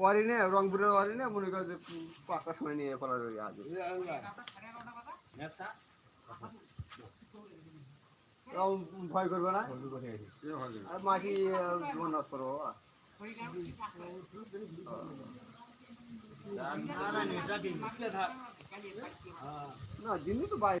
ওয়ারি নে রংপুরের ওয়ারি নে মনে কর যে পাঁচটার সময় নিয়ে ওই আগে এরকম ভয় করবে না? আর মাটি জীবন নাশ করব না দিনই তো বাইরে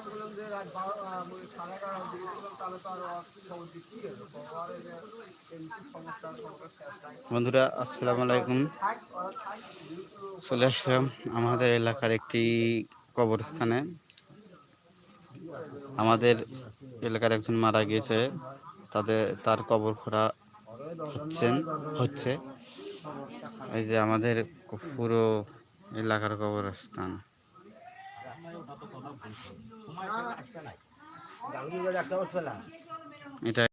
মানে সাড়ে তাহলে তো বন্ধুরা, আসসালামু আলাইকুম। চলে আসলাম আমাদের এলাকার একটি কবরস্থানে। আমাদের এলাকার একজন মারা গিয়েছে, তাদের, তার কবর খোঁড়া হচ্ছেন হচ্ছে। এই যে আমাদের পুরো এলাকার কবরস্থান। এটা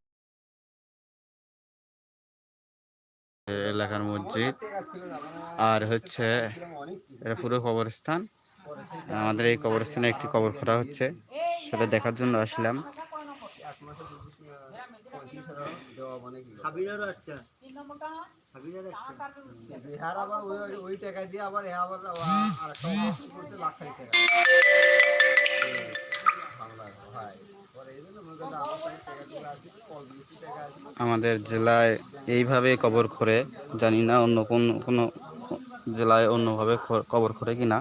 এলাকার মসজিদ। আর হচ্ছে এটা পুরো কবরস্থান। আমাদের এই কবরস্থানে একটি কবর খোঁড়া হচ্ছে। সেটা দেখার জন্য আসলাম। বিহার আবার ওই ওই- টাকা দিয়ে আবার এ আবার আর একটা অপারেশন করতে লাখ খানিক টাকা। আমাদের জেলায় এইভাবে কবর খোঁড়ে জানি না অন্য কোন কোনো জেলায় অন্যভাবে কবর খোঁড়ে কি না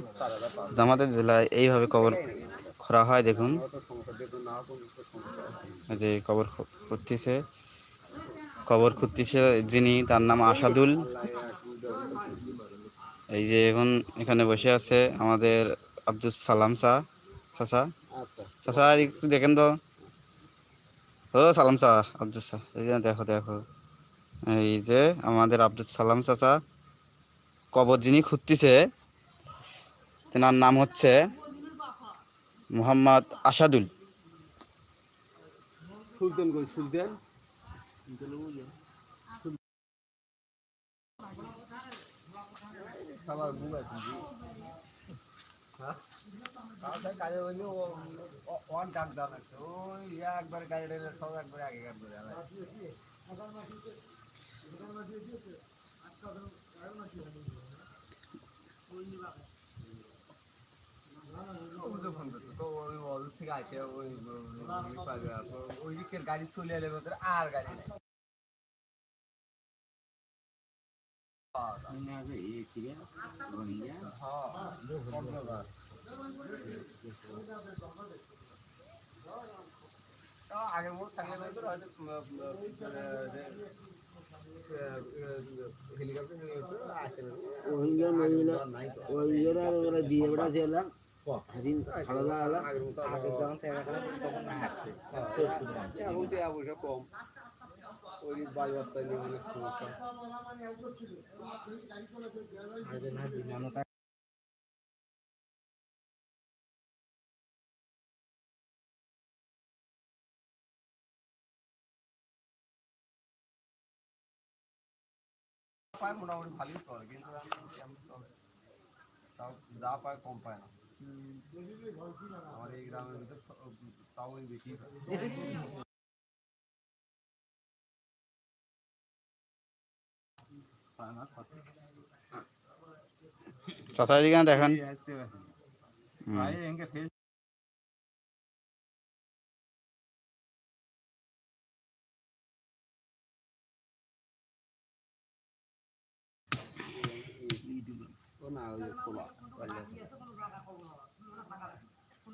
আমাদের জেলায় এইভাবে কবর খোঁড়া হয় দেখুন। যে কবর খুঁড়তেছে। কবর খুঁড়তেছে যিনি, তার নাম আসাদুল। এই যে এখন এখানে বসে আছে আমাদের আব্দুল সালাম চা, চাচা। চাচা একটু দেখেন তো। ও, সালাম চা আব্দুল সা এই যে দেখো দেখো। এই যে আমাদের আব্দুল সালাম চাচা। কবর যিনি খুঁজতেছে, তেনার নাম হচ্ছে মোহাম্মদ আসাদুল। সুলতান সুলতান। সবার বুক আছে হ্যাঁ কাজে বলি ওয়ান ওই একবার গাড়ি ডেলে সব একবার আগে গাড়ি করে ফোন করতো থেকে আসে ওই ওই দিকের গাড়ি চলে এলে আর গাড়ি নেই আগের মতো থাকলে হেলিকপ্টার মহিলা ওই ইয়েরা ওরা এখন তো অবশ্য কম। ওই বার্তা নিয়ে অনেক সমস্যা। পায় মোটামুটি ভালোই চলে কিন্তু তাও যা পায় কম পায় না। আমার এই গ্রামের ভিতর স- তাও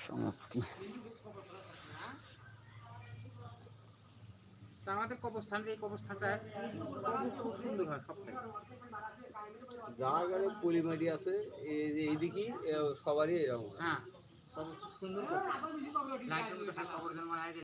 সমাপ্তি। আমাদের খুব সুন্দর হয় সবথেকে। আছে এইদিকে সবারই এরকম হ্যাঁ। সুন্দর